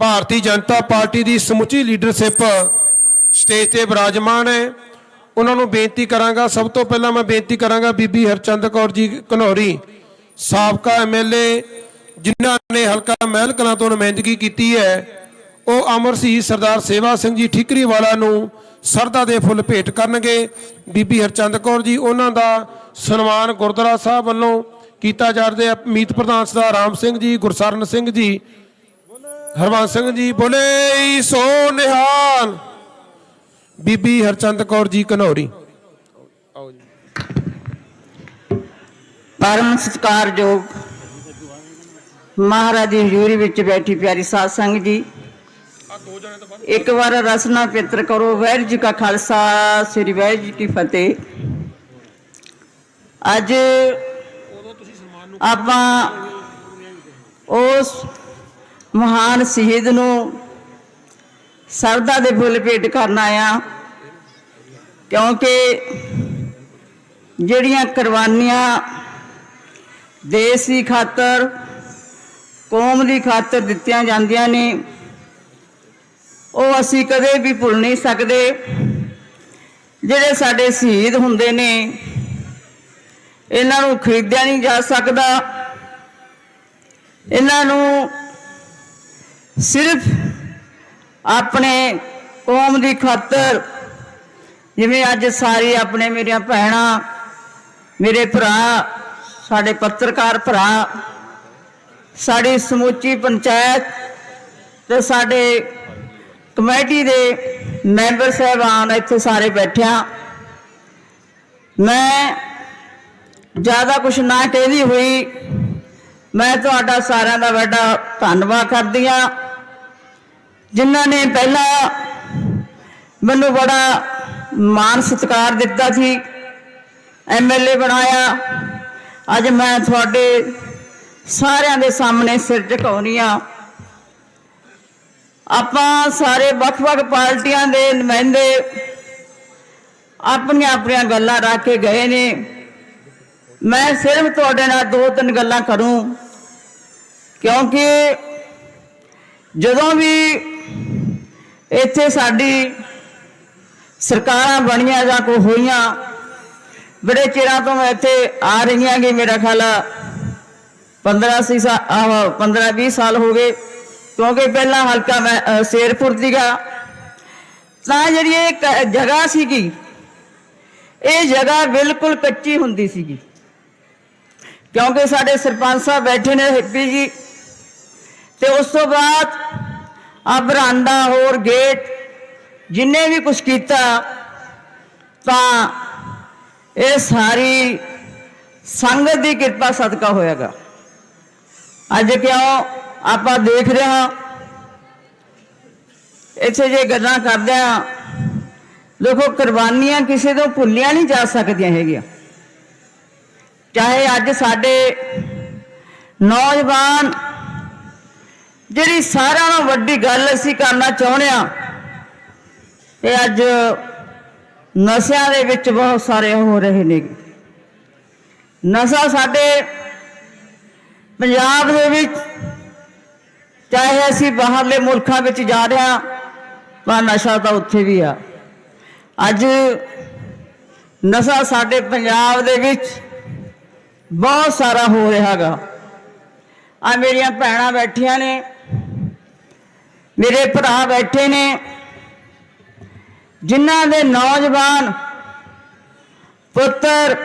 Bharatiya Janata party ਦੀ ਸਮੁੱਚੀ leadership stage ਤੇ ਵਿਰਾਜਮਾਨ ਹੈ। ਉਹਨਾਂ ਨੂੰ ਬੇਨਤੀ ਕਰਾਂਗਾ, ਸਭ ਤੋਂ ਪਹਿਲਾਂ ਮੈਂ ਬੇਨਤੀ ਕਰਾਂਗਾ ਬੀਬੀ ਹਰਚੰਦ ਕੌਰ ਜੀ ਘਨੌਰੀ, ਸਾਬਕਾ ਐਮਐਲਏ ਜਿਨ੍ਹਾਂ ਨੇ ਹਲਕਾ ਮਹਿਲ ਕਲਾਂ ਤੋਂ ਨੁਮਾਇੰਦਗੀ ਕੀਤੀ ਹੈ, ਉਹ ਅਮਰ ਸੀ ਸਰਦਾਰ ਸੇਵਾ ਸਿੰਘ ਜੀ ਠੀਕਰੀ ਵਾਲਾ ਨੂੰ ਸਰਦਾ ਦੇ ਫੁੱਲ ਭੇਟ ਕਰਨਗੇ। ਬੀਬੀ ਹਰਚੰਦ ਕੌਰ ਜੀ, ਉਹਨਾਂ ਦਾ ਸਨਮਾਨ ਗੁਰਦੁਆਰਾ ਸਾਹਿਬ ਵੱਲੋਂ ਕੀਤਾ ਜਾ ਰਿਹਾ, ਮੀਤ ਪ੍ਰਧਾਨ ਸਰਦਾਰ ਰਾਮ ਸਿੰਘ ਜੀ, ਗੁਰਸਰਨ ਸਿੰਘ ਜੀ ਹਰਵੰਸ ਸਿੰਘ ਜੀ ਬੋਲੇ ਸੋ ਨਿਹਾਲ। ਬੀਬੀ ਹਰਚੰਦ ਕੌਰ ਜੀ ਘਨੌਰੀ ਪਰਮ ਸਤਿਕਾਰਯੋਗ ਮਹਾਰਾਜ ਦੀ ਹਜ਼ੂਰੀ ਵਿੱਚ ਬੈਠੀ ਪਿਆਰੀ ਸਾਧ ਸੰਗਤ ਜੀ। ਇੱਕ ਵਾਰ ਰਸਨਾ ਪਿੱਤਰ ਕਰੋ ਵੈਰ ਜੀ ਕਾ ਖਾਲਸਾ, ਸ੍ਰੀ ਵਾਹਿਗੁਰੂ ਜੀ ਕੀ ਫਤਿਹ। ਅੱਜ ਆਪਾਂ ਉਸ ਮਹਾਨ ਸ਼ਹੀਦ ਨੂੰ ਸਰਦਾ ਦੇ ਫੁੱਲ ਭੇਟ ਕਰਨ ਆਇਆ, ਕਿਉਂਕਿ ਜਿਹੜੀਆਂ ਕੁਰਬਾਨੀਆਂ ਦੇਸ਼ ਦੀ ਖਾਤਰ, ਕੌਮ ਦੀ ਖਾਤਰ ਦਿੱਤੀਆਂ ਜਾਂਦੀਆਂ ਨੇ, ਉਹ ਅਸੀਂ ਕਦੇ ਵੀ ਭੁੱਲ ਨਹੀਂ ਸਕਦੇ। ਜਿਹੜੇ ਸਾਡੇ ਸ਼ਹੀਦ ਹੁੰਦੇ ਨੇ, ਇਹਨਾਂ ਨੂੰ ਖਰੀਦਿਆ ਨਹੀਂ ਜਾ ਸਕਦਾ। ਇਹਨਾਂ ਨੂੰ ਸਿਰਫ ਆਪਣੇ ਕੌਮ ਦੀ ਖਾਤਰ, ਜਿਵੇਂ ਅੱਜ ਸਾਰੀ ਆਪਣੇ ਮੇਰੀਆਂ ਭੈਣਾਂ, ਮੇਰੇ ਭਰਾ, ਸਾਡੇ ਪੱਤਰਕਾਰ ਭਰਾ, ਸਾਡੀ ਸਮੁੱਚੀ ਪੰਚਾਇਤ ਤੇ ਸਾਡੇ ਕਮੇਟੀ ਦੇ ਮੈਂਬਰ ਸਾਹਿਬਾਨ ਇੱਥੇ ਸਾਰੇ ਬੈਠਿਆ, ਮੈਂ ਜ਼ਿਆਦਾ ਕੁਝ ਨਾ ਕਹਿੰਦੀ ਹੋਈ, ਮੈਂ ਤੁਹਾਡਾ ਸਾਰਿਆਂ ਦਾ ਵੱਡਾ ਧੰਨਵਾਦ ਕਰਦੀ ਹਾਂ। ਜਿਨ੍ਹਾਂ ਨੇ ਪਹਿਲਾਂ ਮੈਨੂੰ ਬੜਾ ਮਾਣ ਸਤਿਕਾਰ ਦਿੱਤਾ ਸੀ। ਐਮਐਲਏ ਬਣਾਇਆ। ਅੱਜ ਮੈਂ ਤੁਹਾਡੇ ਸਾਰਿਆਂ ਦੇ ਸਾਹਮਣੇ ਸਿਰ ਝੁਕਾਉਣੀ ਆ ਆਪਾਂ ਸਾਰੇ ਵੱਖ-ਵੱਖ ਪਾਰਟੀਆਂ ਦੇ ਨੁਮਾਇੰਦੇ ਆਪਣੀਆਂ ਆਪਣੀਆਂ ਗੱਲਾਂ ਰੱਖ ਕੇ ਗਏ ਨੇ। ਮੈਂ ਸਿਰਫ ਤੁਹਾਡੇ ਨਾਲ ਦੋ ਤਿੰਨ ਗੱਲਾਂ ਕਰੂੰ। ਕਿਉਂਕਿ ਜਦੋਂ ਵੀ ਇੱਥੇ ਸਾਡੀ ਸਰਕਾਰਾਂ ਬਣੀਆਂ ਜਾਂ ਕੋ ਹੋਈਆਂ ਬੜੇ ਚਿਰਾਂ ਤੋਂ ਮੈਂ ਇੱਥੇ ਆ ਰਹੀਆਂ ਹਾਂ ਕਿ ਮੇਰਾ ਖਿਆਲ ਆ 15 ਸੀ 15 20 ਸਾਲ ਹੋ ਗਏ ਕਿਉਂਕਿ ਪਹਿਲਾਂ ਹਲਕਾ ਮੈਂ ਅ, ਸ਼ੇਰਪੁਰ ਦੀਗਾ ਤਾਂ ਜਿਹੜੀ ਇਹ ਕ- ਜਗ੍ਹਾ ਸੀਗੀ ਇਹ ਜਗ੍ਹਾ ਬਿਲਕੁਲ ਕੱਚੀ ਹੁੰਦੀ ਸੀਗੀ। ਕਿਉਂਕਿ ਸਾਡੇ ਸਰਪੰਚ ਸਾਹਿਬ ਬੈਠੇ ਨੇ ਹਿੱਪੀ ਜੀ ਤੇ ਉਸ ਤੋਂ ਬਾਅਦ ਆ ਬਰਾਂਡਾ ਹੋਰ ਗੇਟ। ਜਿੰਨੇ ਵੀ ਕੁਝ ਕੀਤਾ, ਤਾਂ ਇਹ ਸਾਰੀ ਸੰਗਤ ਦੀ ਕਿਰਪਾ ਸਦਕਾ ਹੋਇਆਗਾ। ਅੱਜ ਕਿਉਂ ਆਪਾਂ ਦੇਖ ਰਿਹਾ ਇੱਥੇ ਜੇ ਗੱਲਾਂ ਕਰਦੇ ਆ ਦੇਖੋ ਕੁਰਬਾਨੀਆਂ ਕਿਸੇ ਤੋਂ ਭੁੱਲੀਆਂ ਨਹੀਂ ਜਾ ਸਕਦੀਆਂ ਹੈਗੀਆਂ। ਚਾਹੇ ਅੱਜ ਸਾਡੇ ਨੌਜਵਾਨ ਜਿਹੜੀ ਸਾਰਿਆਂ ਨਾਲੋਂ ਵੱਡੀ ਗੱਲ ਅਸੀਂ ਕਰਨਾ ਚਾਹੁੰਦੇ ਆ ਇਹ ਅੱਜ ਨਸ਼ਿਆਂ ਦੇ ਵਿੱਚ ਬਹੁਤ ਸਾਰੇ ਹੋ ਰਹੇ ਨੇ। ਨਸ਼ਾ ਸਾਡੇ ਪੰਜਾਬ ਦੇ ਵਿੱਚ, ਚਾਹੇ ਅਸੀਂ ਬਾਹਰਲੇ ਮੁਲਕਾਂ ਵਿੱਚ ਜਾ ਰਹੇ ਹਾਂ, ਪਰ ਨਸ਼ਾ ਤਾਂ ਉੱਥੇ ਵੀ ਆ। ਅੱਜ ਨਸ਼ਾ ਸਾਡੇ ਪੰਜਾਬ ਦੇ ਵਿੱਚ ਬਹੁਤ ਸਾਰਾ ਹੋ ਰਿਹਾਗਾ ਆ ਮੇਰੀਆਂ ਭੈਣਾਂ ਬੈਠੀਆਂ ਨੇ ਮੇਰੇ ਭਰਾ ਬੈਠੇ ਨੇ, ਜਿਨ੍ਹਾਂ ਦੇ ਨੌਜਵਾਨ ਪੁੱਤਰ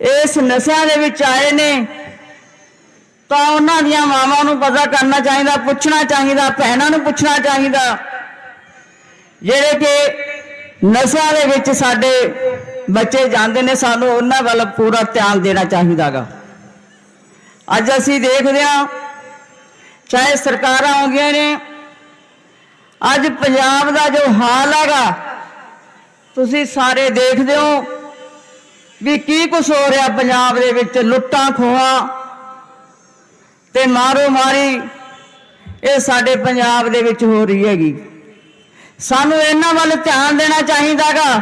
ਇਸ ਨਸ਼ਿਆਂ ਦੇ ਵਿੱਚ ਆਏ ਨੇ, ਤਾਂ ਉਹਨਾਂ ਦੀਆਂ ਮਾਵਾਂ ਨੂੰ ਪਤਾ ਕਰਨਾ ਚਾਹੀਦਾ, ਪੁੱਛਣਾ ਚਾਹੀਦਾ, ਭੈਣਾਂ ਨੂੰ ਪੁੱਛਣਾ ਚਾਹੀਦਾ, ਜਿਹੜੇ ਕਿ ਨਸ਼ਿਆਂ ਦੇ ਵਿੱਚ ਸਾਡੇ ਬੱਚੇ ਜਾਂਦੇ ਨੇ, ਸਾਨੂੰ ਉਹਨਾਂ ਵੱਲ ਪੂਰਾ ਧਿਆਨ ਦੇਣਾ ਚਾਹੀਦਾਗਾ। ਅੱਜ ਅਸੀਂ ਦੇਖਦੇ ਹਾਂ ਚਾਹੇ ਸਰਕਾਰਾਂ ਆਉਂਦੀਆਂ ਨੇ, ਅੱਜ ਪੰਜਾਬ ਦਾ ਜੋ ਹਾਲ ਹੈਗਾ, ਤੁਸੀਂ ਸਾਰੇ ਦੇਖਦੇ ਹੋ ਵੀ ਕੀ ਕੁਝ ਹੋ ਰਿਹਾ ਪੰਜਾਬ ਦੇ ਵਿੱਚ, ਲੁੱਟਾਂ ਖੋਹਾਂ ਤੇ ਮਾਰੋ ਮਾਰੀ ਇਹ ਸਾਡੇ ਪੰਜਾਬ ਦੇ ਵਿੱਚ ਹੋ ਰਹੀ ਹੈਗੀ। ਸਾਨੂੰ ਇਹਨਾਂ ਵੱਲ ਧਿਆਨ ਦੇਣਾ ਚਾਹੀਦਾਗਾ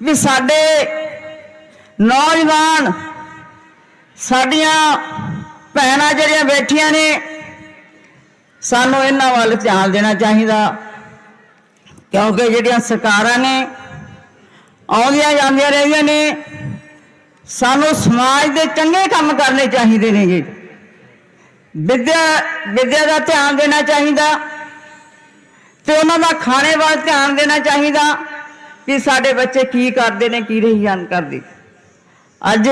ਵੀ ਸਾਡੇ ਨੌਜਵਾਨ, ਸਾਡੀਆਂ ਭੈਣਾਂ ਜਿਹੜੀਆਂ ਬੈਠੀਆਂ ਨੇ ਸਾਨੂੰ ਇਹਨਾਂ ਵੱਲ ਧਿਆਨ ਦੇਣਾ ਚਾਹੀਦਾ। ਕਿਉਂਕਿ ਜਿਹੜੀਆਂ ਸਰਕਾਰਾਂ ਨੇ, ਆਉਂਦੀਆਂ ਜਾਂਦੀਆਂ ਰਹਿੰਦੀਆਂ ਨੇ, ਸਾਨੂੰ ਸਮਾਜ ਦੇ ਚੰਗੇ ਕੰਮ ਕਰਨੇ ਚਾਹੀਦੇ ਨੇਗੇ। ਵਿਦਿਆ ਵਿਦਿਆ ਦਾ ਧਿਆਨ ਦੇਣਾ ਚਾਹੀਦਾ ਤੇ ਉਹਨਾਂ ਦਾ ਖਾਣੇ ਵੱਲ ਧਿਆਨ ਦੇਣਾ ਚਾਹੀਦਾ ਕਿ ਸਾਡੇ ਬੱਚੇ ਕੀ ਕਰਦੇ ਨੇ, ਕੀ ਨਹੀਂ ਜਾਣ ਕਰਦੇ। ਅੱਜ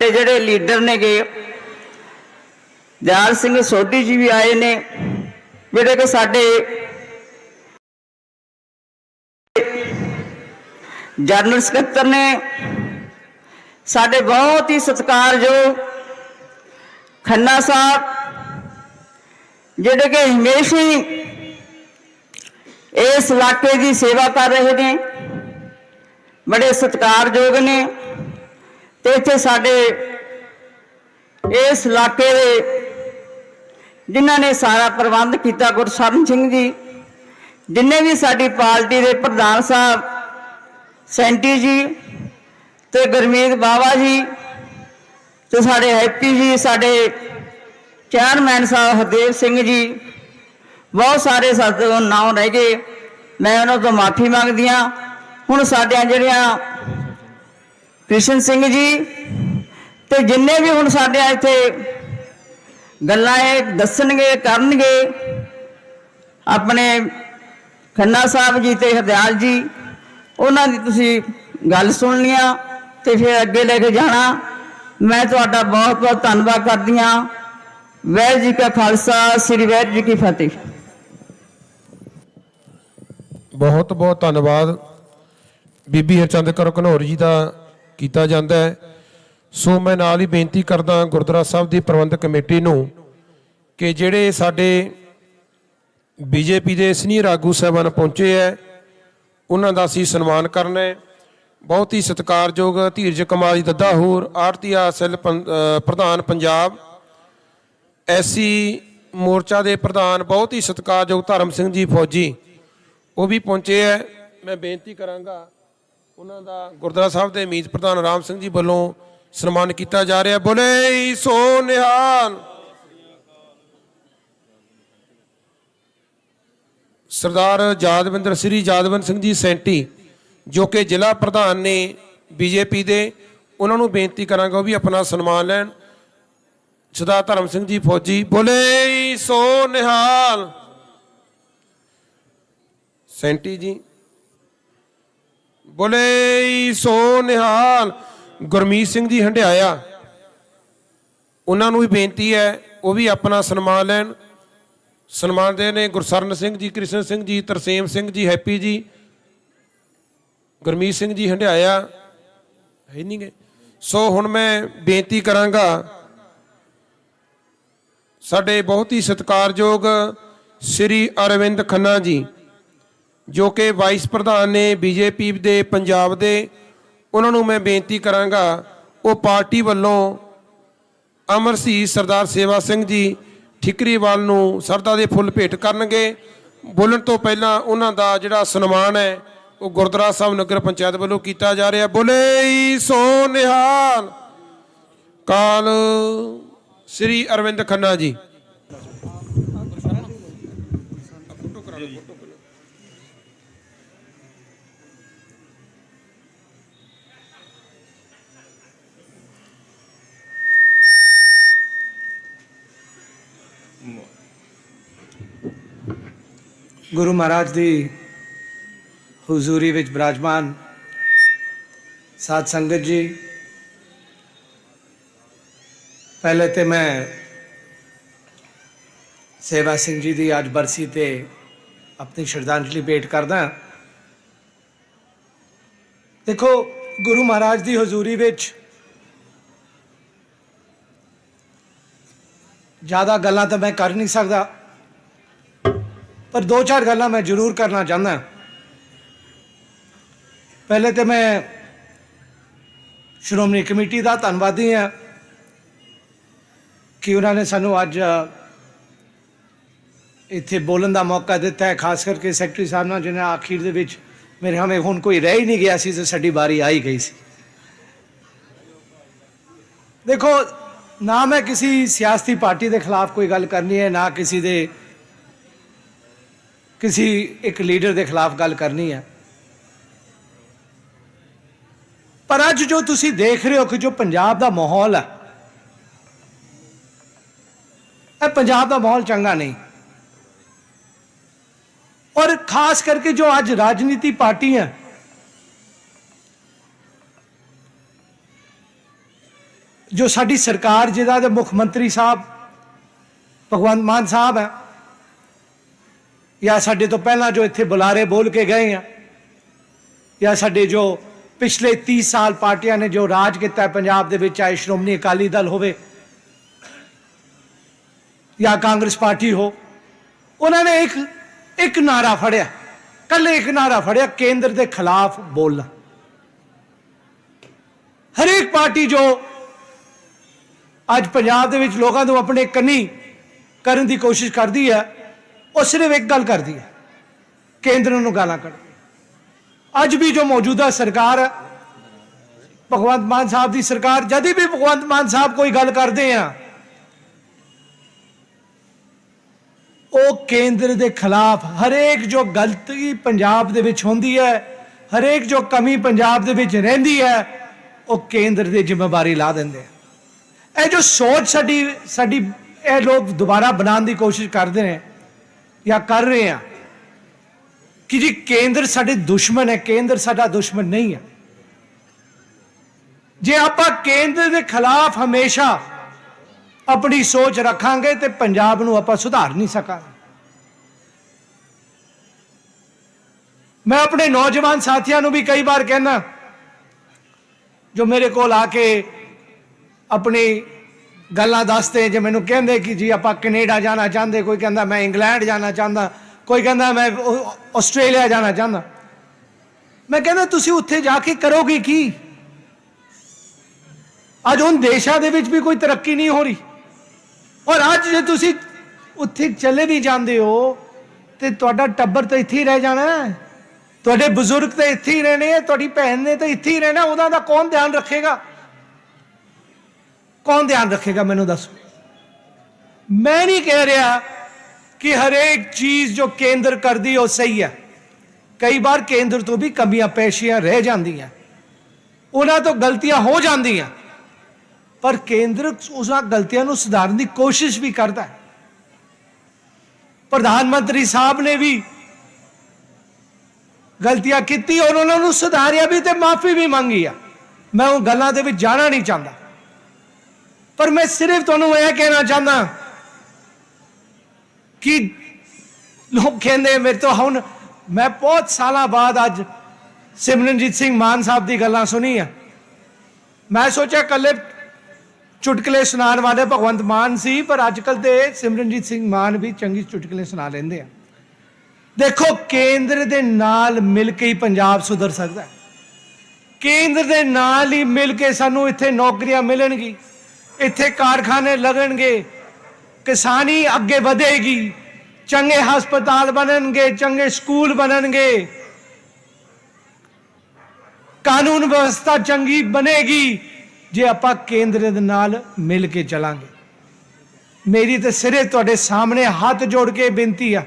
ਜਿਹੜੇ ਲੀਡਰ ਨੇਗੇ ਦਿਆਲ ਸਿੰਘ ਸੋਢੀ ਜੀ ਵੀ ਆਏ ਨੇ। ਜਿਹੜੇ ਕਿ ਸਾਡੇ ਜਨਰਲ ਸਕੱਤਰ ਨੇ, ਸਾਡੇ ਬਹੁਤ ਹੀ ਸਤਿਕਾਰਯੋਗ ਖੰਨਾ ਸਾਹਿਬ, ਜਿਹੜੇ ਕਿ ਹਮੇਸ਼ਾ ਹੀ ਇਸ ਇਲਾਕੇ ਦੀ ਸੇਵਾ ਕਰ ਰਹੇ ਨੇ, ਬੜੇ ਸਤਿਕਾਰਯੋਗ ਨੇ ਤੇ ਇੱਥੇ ਸਾਡੇ ਇਸ ਇਲਾਕੇ ਦੇ ਜਿਨ੍ਹਾਂ ਨੇ ਸਾਰਾ ਪ੍ਰਬੰਧ ਕੀਤਾ ਗੁਰਸ਼ਰਨ ਸਿੰਘ ਜੀ, ਜਿੰਨੇ ਵੀ ਸਾਡੀ ਪਾਰਟੀ ਦੇ ਪ੍ਰਧਾਨ ਸਾਹਿਬ, ਸੈਂਟੀ ਜੀ ਤੇ ਗੁਰਮੀਤ ਬਾਵਾ ਜੀ ਤੇ ਸਾਡੇ ਹੈਪੀ ਜੀ, ਸਾਡੇ ਚੇਅਰਮੈਨ ਸਾਹਿਬ ਹਰਦੇਵ ਸਿੰਘ ਜੀ, ਬਹੁਤ ਸਾਰੇ ਸਾਡੇ ਕੋਲ ਨਾਮ ਰਹਿ ਗਏ। ਮੈਂ ਉਹਨਾਂ ਤੋਂ ਮਾਫੀ ਮੰਗਦੀ ਹਾਂ। ਹੁਣ ਸਾਡੀਆਂ ਜਿਹੜੀਆਂ ਕ੍ਰਿਸ਼ਨ ਸਿੰਘ ਜੀ ਤੇ ਜਿੰਨੇ ਵੀ ਹੁਣ ਸਾਡੇ ਇੱਥੇ ਗੱਲਾਂ ਇਹ ਦੱਸਣਗੇ, ਕਰਨਗੇ। ਆਪਣੇ ਖੰਨਾ ਸਾਹਿਬ ਜੀ ਤੇ ਹਰਦਿਆਲ ਜੀ, ਉਹਨਾਂ ਦੀ ਤੁਸੀਂ ਗੱਲ ਸੁਣ ਲਿਆ ਤੇ ਫਿਰ ਅੱਗੇ ਲੈ ਕੇ ਜਾਣਾ। ਮੈਂ ਤੁਹਾਡਾ ਬਹੁਤ ਬਹੁਤ ਧੰਨਵਾਦ ਕਰਦੀ ਹਾਂ। ਵਾਹਿਗੁਰੂ ਜੀ ਕਾ ਖਾਲਸਾ, ਸ੍ਰੀ ਵਾਹਿਗੁਰੂ ਜੀ ਕੀ ਫਤਿਹ। ਬਹੁਤ ਬਹੁਤ ਧੰਨਵਾਦ। ਬੀਬੀ ਹਰਚੰਦ ਕੌਰ ਘਨੌਰ ਜੀ ਦਾ ਕੀਤਾ ਜਾਂਦਾ ਹੈ। ਸੋ ਮੈਂ ਨਾਲ ਹੀ ਬੇਨਤੀ ਕਰਦਾ ਗੁਰਦੁਆਰਾ ਸਾਹਿਬ ਦੀ ਪ੍ਰਬੰਧਕ ਕਮੇਟੀ ਨੂੰ ਕਿ ਜਿਹੜੇ ਸਾਡੇ ਬੀਜੇਪੀ ਦੇ ਸੀਨੀਅਰ ਆਗੂ ਸਾਹਿਬਾਨ ਪਹੁੰਚੇ ਹੈ, ਉਹਨਾਂ ਦਾ ਅਸੀਂ ਸਨਮਾਨ ਕਰਨਾ ਹੈ। ਬਹੁਤ ਹੀ ਸਤਿਕਾਰਯੋਗ ਧੀਰਜ ਕੁਮਾਰ ਜੀ ਦੱਦਾਹੂਰ ਆਰਤੀਆ ਸੈੱਲ ਪੰ- ਪ੍ਰਧਾਨ ਪੰਜਾਬ ਐਸੀ ਮੋਰਚਾ ਦੇ ਪ੍ਰਧਾਨ, ਬਹੁਤ ਹੀ ਸਤਿਕਾਰਯੋਗ ਧਰਮ ਸਿੰਘ ਜੀ ਫੌਜੀ, ਉਹ ਵੀ ਪਹੁੰਚੇ ਹੈ। ਮੈਂ ਬੇਨਤੀ ਕਰਾਂਗਾ ਉਹਨਾਂ ਦਾ ਗੁਰਦੁਆਰਾ ਸਾਹਿਬ ਦੇ ਮੀਤ ਪ੍ਰਧਾਨ ਰਾਮ ਸਿੰਘ ਜੀ ਵੱਲੋਂ ਸਨਮਾਨ ਕੀਤਾ ਜਾ ਰਿਹਾ। ਬੋਲੇ ਸੋ ਨਿਹਾਲ ਸਰਦਾਰ ਜਾਦਵਿੰਦਰ, ਸ੍ਰੀ ਜਾਦਵੰਤ ਸਿੰਘ ਜੀ ਸੈਂਟੀ, ਜੋ ਕਿ ਜ਼ਿਲ੍ਹਾ ਪ੍ਰਧਾਨ ਨੇ ਬੀਜੇਪੀ ਦੇ, ਉਹਨਾਂ ਨੂੰ ਬੇਨਤੀ ਕਰਾਂਗਾ ਉਹ ਵੀ ਆਪਣਾ ਸਨਮਾਨ ਲੈਣ। ਸਰਦਾਰ ਧਰਮ ਸਿੰਘ ਜੀ ਫੌਜੀ, ਬੋਲੇ ਸੋ ਨਿਹਾਲ ਸੈਂਟੀ ਜੀ, ਬੋਲੇ ਸੋ ਨਿਹਾਲ ਗੁਰਮੀਤ ਸਿੰਘ ਜੀ ਹੰਡਿਆਇਆ, ਉਹਨਾਂ ਨੂੰ ਵੀ ਬੇਨਤੀ ਹੈ, ਉਹ ਵੀ ਆਪਣਾ ਸਨਮਾਨ ਲੈਣ। ਸਨਮਾਨ ਦੇ ਨੇ ਗੁਰਸਰਨ ਸਿੰਘ ਜੀ, ਕ੍ਰਿਸ਼ਨ ਸਿੰਘ ਜੀ, ਤਰਸੇਮ ਸਿੰਘ ਜੀ, ਹੈਪੀ ਜੀ, ਗੁਰਮੀਤ ਸਿੰਘ ਜੀ ਹੰਡਿਆਇਆ। ਹੈ ਨਹੀਂ ਗਏ ਸੋ ਹੁਣ ਮੈਂ ਬੇਨਤੀ ਕਰਾਂਗਾ, ਸਾਡੇ ਬਹੁਤ ਹੀ ਸਤਿਕਾਰਯੋਗ ਸ੍ਰੀ ਅਰਵਿੰਦ ਖੰਨਾ ਜੀ, ਜੋ ਕਿ ਵਾਈਸ ਪ੍ਰਧਾਨ ਨੇ ਬੀਜੇਪੀ ਦੇ, ਪੰਜਾਬ ਦੇ ਉਹਨਾਂ ਨੂੰ ਮੈਂ ਬੇਨਤੀ ਕਰਾਂਗਾ, ਉਹ ਪਾਰਟੀ ਵੱਲੋਂ ਅਮਰਸੀ ਸਰਦਾਰ ਸੇਵਾ ਸਿੰਘ ਜੀ ਠਿਕਰੀਵਾਲ ਨੂੰ ਸਰਦਾ ਦੇ ਫੁੱਲ ਭੇਟ ਕਰਨਗੇ। ਬੋਲਣ ਤੋਂ ਪਹਿਲਾਂ ਉਹਨਾਂ ਦਾ ਜਿਹੜਾ ਸਨਮਾਨ ਹੈ, ਉਹ ਗੁਰਦੁਆਰਾ ਸਾਹਿਬ ਨਗਰ ਪੰਚਾਇਤ ਵੱਲੋਂ ਕੀਤਾ ਜਾ ਰਿਹਾ। ਬੋਲੇ ਸੋ ਨਿਹਾਲ। ਕਾਲ ਸ੍ਰੀ ਅਰਵਿੰਦ ਖੰਨਾ ਜੀ। ਗੁਰੂ ਮਹਾਰਾਜ ਦੀ ਹਜ਼ੂਰੀ ਵਿੱਚ ਬਿਰਾਜਮਾਨ ਸਾਧ ਸੰਗਤ ਜੀ, ਪਹਿਲੇ ਤੇ ਮੈਂ ਸੇਵਾ ਸਿੰਘ ਜੀ ਦੀ ਅੱਜ ਬਰਸੀ ਤੇ ਆਪਣੀ ਸ਼ਰਧਾਂਜਲੀ ਭੇਟ ਕਰਦਾ ਦੇਖੋ, ਗੁਰੂ ਮਹਾਰਾਜ ਦੀ ਹਜ਼ੂਰੀ ਵਿੱਚ ਜ਼ਿਆਦਾ ਗੱਲਾਂ ਤਾਂ ਮੈਂ ਕਰ ਨਹੀਂ ਸਕਦਾ। ਪਰ ਦੋ ਚਾਰ ਗੱਲਾਂ ਮੈਂ ਜ਼ਰੂਰ ਕਰਨਾ ਚਾਹੁੰਦਾ ਪਹਿਲੇ ਤੇ ਮੈਂ ਸ਼੍ਰੋਮਣੀ ਕਮੇਟੀ ਦਾ ਧੰਨਵਾਦੀ ਹਾਂ ਕਿ ਉਹਨਾਂ ਨੇ ਸਾਨੂੰ ਅੱਜ ਇੱਥੇ ਬੋਲਣ ਦਾ ਮੌਕਾ ਦਿੱਤਾ ਹੈ, ਖਾਸ ਕਰਕੇ ਸੈਕਟਰੀ ਸਾਹਿਬ ਨਾਲ, ਜਿਹਨਾਂ ਆਖਿਰ ਦੇ ਵਿੱਚ ਮੇਰੇ ਹਮੇ ਹੁਣ ਕੋਈ ਰਹਿ ਹੀ ਨਹੀਂ ਗਿਆ ਸੀ, ਤੇ ਸਾਡੀ ਵਾਰੀ ਆ ਹੀ ਗਈ ਸੀ। ਦੇਖੋ, ਨਾ ਮੈਂ ਕਿਸੇ ਸਿਆਸੀ ਪਾਰਟੀ ਦੇ ਖਿਲਾਫ ਕੋਈ ਗੱਲ ਕਰਨੀ ਹੈ, ਨਾ ਕਿਸੇ ਦੇ ਕਿਸੇ ਇੱਕ ਲੀਡਰ ਦੇ ਖਿਲਾਫ ਗੱਲ ਕਰਨੀ ਹੈ। ਪਰ ਅੱਜ ਜੋ ਤੁਸੀਂ ਦੇਖ ਰਹੇ ਹੋ ਕਿ ਜੋ ਪੰਜਾਬ ਦਾ ਮਾਹੌਲ ਹੈ, ਇਹ ਪੰਜਾਬ ਦਾ ਮਾਹੌਲ ਚੰਗਾ ਨਹੀਂ। ਔਰ ਖਾਸ ਕਰਕੇ ਜੋ ਅੱਜ ਰਾਜਨੀਤੀ ਪਾਰਟੀਆਂ ਜੋ ਸਾਡੀ ਸਰਕਾਰ, ਜਿਹਦਾ ਦੇ ਮੁੱਖ ਮੰਤਰੀ ਸਾਹਿਬ ਭਗਵੰਤ ਮਾਨ ਸਾਹਿਬ ਹੈ ਜਾਂ ਸਾਡੇ ਤੋਂ ਪਹਿਲਾਂ ਜੋ ਇੱਥੇ ਬੁਲਾਰੇ ਬੋਲ ਕੇ ਗਏ ਆ, ਜਾਂ ਸਾਡੇ ਜੋ ਪਿਛਲੇ 30 ਸਾਲ ਪਾਰਟੀਆਂ ਨੇ ਜੋ ਰਾਜ ਕੀਤਾ, ਪੰਜਾਬ ਦੇ ਵਿੱਚ ਚਾਹੇ ਸ਼੍ਰੋਮਣੀ ਅਕਾਲੀ ਦਲ ਹੋਵੇ ਜਾਂ ਕਾਂਗਰਸ ਪਾਰਟੀ ਹੋ, ਉਹਨਾਂ ਨੇ ਇੱਕ ਇੱਕ ਨਾਰਾ ਫੜਿਆ ਕੱਲੇ ਇੱਕ ਨਾਰਾ ਫੜਿਆ, ਕੇਂਦਰ ਦੇ ਖਿਲਾਫ ਬੋਲਣਾ। ਹਰੇਕ ਪਾਰਟੀ ਜੋ ਅੱਜ ਪੰਜਾਬ ਦੇ ਵਿੱਚ ਲੋਕਾਂ ਨੂੰ ਆਪਣੇ ਕੰਨੀ ਕਰਨ ਦੀ ਕੋਸ਼ਿਸ਼ ਕਰਦੀ ਹੈ ਉਹ ਸਿਰਫ ਇੱਕ ਗੱਲ ਕਰਦੀ ਹੈ, ਕੇਂਦਰ ਨੂੰ ਗਾਲਾਂ ਕੱਢਦੀ ਅੱਜ ਵੀ ਜੋ ਮੌਜੂਦਾ ਸਰਕਾਰ ਹੈ ਭਗਵੰਤ ਮਾਨ ਸਾਹਿਬ ਦੀ ਸਰਕਾਰ, ਜਦ ਵੀ ਭਗਵੰਤ ਮਾਨ ਸਾਹਿਬ ਕੋਈ ਗੱਲ ਕਰਦੇ ਆ, ਉਹ ਕੇਂਦਰ ਦੇ ਖਿਲਾਫ ਹਰੇਕ ਜੋ ਗਲਤੀ ਪੰਜਾਬ ਦੇ ਵਿੱਚ ਹੁੰਦੀ ਹੈ, ਹਰੇਕ ਜੋ ਕਮੀ ਪੰਜਾਬ ਦੇ ਵਿੱਚ ਰਹਿੰਦੀ ਹੈ, ਉਹ ਕੇਂਦਰ ਦੀ ਜ਼ਿੰਮੇਵਾਰੀ ਲਾ ਦਿੰਦੇ ਆ। ਇਹ ਜੋ ਸੋਚ ਸਾਡੀ ਸਾਡੀ ਇਹ ਲੋਕ ਦੁਬਾਰਾ ਬਣਾਉਣ ਦੀ ਕੋਸ਼ਿਸ਼ ਕਰਦੇ ਨੇ ਜਾਂ ਕਰ ਰਹੇ ਆ ਕਿ ਜੀ ਕੇਂਦਰ ਸਾਡੇ ਦੁਸ਼ਮਣ ਹੈ, ਕੇਂਦਰ ਸਾਡਾ ਦੁਸ਼ਮਣ ਨਹੀਂ ਹੈ। ਜੇ ਆਪਾਂ ਕੇਂਦਰ ਦੇ ਖਿਲਾਫ ਹਮੇਸ਼ਾ ਆਪਣੀ ਸੋਚ ਰੱਖਾਂਗੇ ਤੇ ਪੰਜਾਬ ਨੂੰ ਆਪਾਂ ਸੁਧਾਰ ਨਹੀਂ ਸਕਾਂਗੇ। ਮੈਂ ਆਪਣੇ ਨੌਜਵਾਨ ਸਾਥੀਆਂ ਨੂੰ ਵੀ ਕਈ ਵਾਰ ਕਹਿਣਾ ਜੋ ਮੇਰੇ ਕੋਲ ਆ ਕੇ ਆਪਣੀ ਗੱਲਾਂ ਦੱਸਦੇ ਜੇ ਮੈਨੂੰ ਕਹਿੰਦੇ ਕਿ ਜੀ ਆਪਾਂ ਕੈਨੇਡਾ ਜਾਣਾ ਚਾਹੁੰਦੇ, ਕੋਈ ਕਹਿੰਦਾ ਮੈਂ ਇੰਗਲੈਂਡ ਜਾਣਾ ਚਾਹੁੰਦਾ, ਕੋਈ ਕਹਿੰਦਾ ਮੈਂ ਆਸਟ੍ਰੇਲੀਆ ਜਾਣਾ ਚਾਹੁੰਦਾ। ਮੈਂ ਕਹਿੰਦਾ ਤੁਸੀਂ ਉੱਥੇ ਜਾ ਕੇ ਕਰੋਗੇ ਕੀ? ਅੱਜ ਉਹਨਾਂ ਦੇਸ਼ਾਂ ਦੇ ਵਿੱਚ ਵੀ ਕੋਈ ਤਰੱਕੀ ਨਹੀਂ ਹੋ ਰਹੀ। ਔਰ ਅੱਜ ਜੇ ਤੁਸੀਂ ਉੱਥੇ ਚਲੇ ਵੀ ਜਾਂਦੇ ਹੋ, ਤੇ ਤੁਹਾਡਾ ਟੱਬਰ ਤਾਂ ਇੱਥੇ ਹੀ ਰਹਿ ਜਾਣਾ ਹੈ। ਤੁਹਾਡੇ ਬਜ਼ੁਰਗ ਤਾਂ ਇੱਥੇ ਹੀ ਰਹਿਣੇ ਆ, ਤੁਹਾਡੀ ਭੈਣ ਨੇ ਤਾਂ ਇੱਥੇ ਹੀ ਰਹਿਣਾ, ਉਹਨਾਂ ਦਾ ਕੌਣ ਧਿਆਨ ਰੱਖੇਗਾ? ਕੌਣ ਧਿਆਨ ਰੱਖੇਗਾ ਮੈਨੂੰ ਦੱਸੋ ਮੈਂ ਨਹੀਂ ਕਹਿ ਰਿਹਾ ਕਿ ਹਰੇਕ ਚੀਜ਼ ਜੋ ਕੇਂਦਰ ਕਰਦੀ ਉਹ ਸਹੀ ਹੈ ਕਈ ਵਾਰ ਕੇਂਦਰ ਤੋਂ ਵੀ ਕਮੀਆਂ ਪੇਸ਼ੀਆਂ ਰਹਿ ਜਾਂਦੀਆਂ ਉਹਨਾਂ ਤੋਂ ਗਲਤੀਆਂ ਹੋ ਜਾਂਦੀਆਂ ਪਰ ਕੇਂਦਰ ਉਸਾਂ ਗਲਤੀਆਂ ਨੂੰ ਸੁਧਾਰਨ ਦੀ ਕੋਸ਼ਿਸ਼ ਵੀ ਕਰਦਾ ਹੈ ਪ੍ਰਧਾਨ ਮੰਤਰੀ ਸਾਹਿਬ ਨੇ ਵੀ ਗਲਤੀਆਂ ਕੀਤੀ ਔਰ ਉਹਨਾਂ ਨੂੰ ਸੁਧਾਰਿਆ ਵੀ ਤੇ ਮਾਫੀ ਵੀ ਮੰਗੀ ਆ ਮੈਂ ਉਹ ਗੱਲਾਂ ਦੇ ਵਿੱਚ ਜਾਣਾ ਨਹੀਂ ਚਾਹੁੰਦਾ ਪਰ ਮੈਂ ਸਿਰਫ ਤੁਹਾਨੂੰ ਇਹ ਕਹਿਣਾ ਚਾਹੁੰਦਾ ਕਿ ਲੋਕ ਕਹਿੰਦੇ ਮੇਰੇ ਤੋਂ ਹੁਣ ਮੈਂ ਬਹੁਤ ਸਾਲਾਂ ਬਾਅਦ ਅੱਜ ਸਿਮਰਨਜੀਤ ਸਿੰਘ ਮਾਨ ਸਾਹਿਬ ਦੀ ਗੱਲਾਂ ਸੁਣੀ ਆ ਮੈਂ ਸੋਚਿਆ ਕੱਲੇ ਚੁਟਕਲੇ ਸੁਣਾਉਣ ਵਾਲੇ ਭਗਵੰਤ ਮਾਨ ਸੀ, ਪਰ ਅੱਜ ਕੱਲ ਤੇ ਸਿਮਰਨਜੀਤ ਸਿੰਘ ਮਾਨ ਵੀ ਚੰਗੀ ਚੁਟਕਲੇ ਸੁਣਾ ਲੈਂਦੇ ਆ। ਦੇਖੋ, ਕੇਂਦਰ ਦੇ ਨਾਲ ਮਿਲ ਕੇ ਹੀ ਪੰਜਾਬ ਸੁਧਰ ਸਕਦਾ। ਕੇਂਦਰ ਦੇ ਨਾਲ ਹੀ ਮਿਲ ਕੇ ਸਾਨੂੰ ਇੱਥੇ ਨੌਕਰੀਆਂ ਮਿਲਣਗੀ ਇੱਥੇ ਕਾਰਖਾਨੇ ਲੱਗਣਗੇ, ਕਿਸਾਨੀ ਅੱਗੇ ਵਧੇਗੀ, ਚੰਗੇ ਹਸਪਤਾਲ ਬਣਨਗੇ, ਚੰਗੇ ਸਕੂਲ ਬਣਨਗੇ। ਕਾਨੂੰਨ ਵਿਵਸਥਾ ਚੰਗੀ ਬਣੇਗੀ, ਜੇ ਆਪਾਂ ਕੇਂਦਰ ਦੇ ਨਾਲ ਮਿਲ ਕੇ ਚੱਲਾਂਗੇ। ਮੇਰੀ ਤੇ ਸਿਰੇ ਤੁਹਾਡੇ ਸਾਹਮਣੇ ਹੱਥ ਜੋੜ ਕੇ ਬੇਨਤੀ ਆ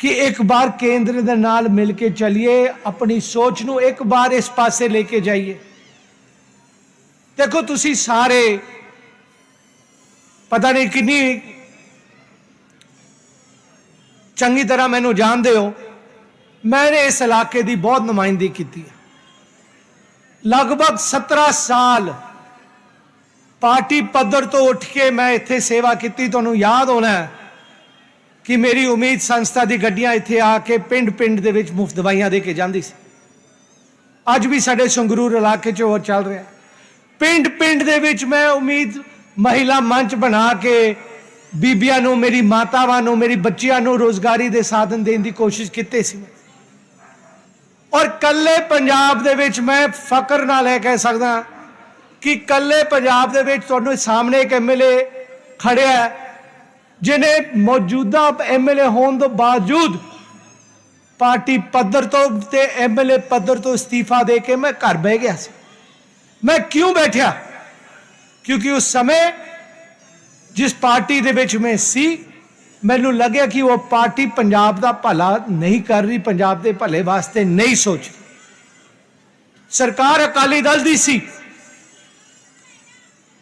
ਕਿ ਇੱਕ ਵਾਰ ਕੇਂਦਰ ਦੇ ਨਾਲ ਮਿਲ ਕੇ ਚੱਲੀਏ, ਆਪਣੀ ਸੋਚ ਨੂੰ ਇੱਕ ਵਾਰ ਇਸ ਪਾਸੇ ਲੈ ਕੇ ਜਾਈਏ। ਦੇਖੋ ਤੁਸੀਂ ਸਾਰੇ, ਪਤਾ ਨਹੀਂ ਕਿੰਨੀ ਚੰਗੀ ਤਰ੍ਹਾਂ ਮੈਨੂੰ ਜਾਣਦੇ ਹੋ ਮੈਂ ਇਸ ਇਲਾਕੇ ਦੀ ਬਹੁਤ ਨੁਮਾਇੰਦਗੀ ਕੀਤੀ ਹੈ। ਲਗਭਗ 17 ਸਾਲ ਪਾਰਟੀ ਪੱਧਰ ਤੋਂ ਉੱਠ ਕੇ ਮੈਂ ਇੱਥੇ ਸੇਵਾ ਕੀਤੀ, ਤੁਹਾਨੂੰ ਯਾਦ ਹੋਣਾ ਕਿ ਮੇਰੀ ਉਮੀਦ ਸੰਸਥਾ ਦੀ ਗੱਡੀਆਂ ਇੱਥੇ ਆ ਕੇ ਪਿੰਡ-ਪਿੰਡ ਦੇ ਵਿੱਚ ਮੁਫਤ ਦਵਾਈਆਂ ਦੇ ਕੇ ਜਾਂਦੀ ਸੀ। ਅੱਜ ਵੀ ਸਾਡੇ ਸੰਗਰੂਰ ਇਲਾਕੇ 'ਚ ਉਹ ਚੱਲ ਰਿਹਾ ਪਿੰਡ-ਪਿੰਡ ਦੇ ਵਿੱਚ ਮੈਂ ਉਮੀਦ ਮਹਿਲਾ ਮੰਚ ਬਣਾ ਕੇ ਬੀਬੀਆਂ ਨੂੰ, ਮੇਰੀ ਮਾਤਾਵਾਂ ਨੂੰ, ਮੇਰੀ ਬੱਚੀਆਂ ਨੂੰ ਰੋਜ਼ਗਾਰੀ ਦੇ ਸਾਧਨ ਦੇਣ ਦੀ ਕੋਸ਼ਿਸ਼ ਕੀਤੀ ਸੀ ਔਰ ਕੱਲੇ ਪੰਜਾਬ ਦੇ ਵਿੱਚ ਮੈਂ ਫਕਰ ਨਾਲ ਇਹ ਕਹਿ ਸਕਦਾ ਕਿ ਕੱਲੇ ਪੰਜਾਬ ਦੇ ਵਿੱਚ ਤੁਹਾਨੂੰ ਸਾਹਮਣੇ ਇੱਕ ਐਮਐਲਏ ਖੜਿਆ ਹੈ ਜਿਨੇ ਮੌਜੂਦਾ ਐਮਐਲਏ ਹੋਣ ਤੋਂ ਬਾਵਜੂਦ ਪਾਰਟੀ ਪੱਧਰ ਤੋਂ ਤੇ ਐਮਐਲਏ ਪੱਧਰ ਤੋਂ ਅਸਤੀਫਾ ਦੇ ਕੇ ਮੈਂ ਘਰ ਬਹਿ ਗਿਆ ਸੀ। ਮੈਂ ਕਿਉਂ ਬੈਠਿਆ? ਕਿਉਂਕਿ ਉਸ ਸਮੇਂ ਜਿਸ ਪਾਰਟੀ ਦੇ ਵਿੱਚ ਮੈਂ ਸੀ, ਮੈਨੂੰ ਲੱਗਿਆ ਕਿ ਉਹ ਪਾਰਟੀ ਪੰਜਾਬ ਦਾ ਭਲਾ ਨਹੀਂ ਕਰ ਰਹੀ, ਪੰਜਾਬ ਦੇ ਭਲੇ ਵਾਸਤੇ ਨਹੀਂ ਸੋਚ ਰਹੀ। ਸਰਕਾਰ ਅਕਾਲੀ ਦਲ ਦੀ ਸੀ।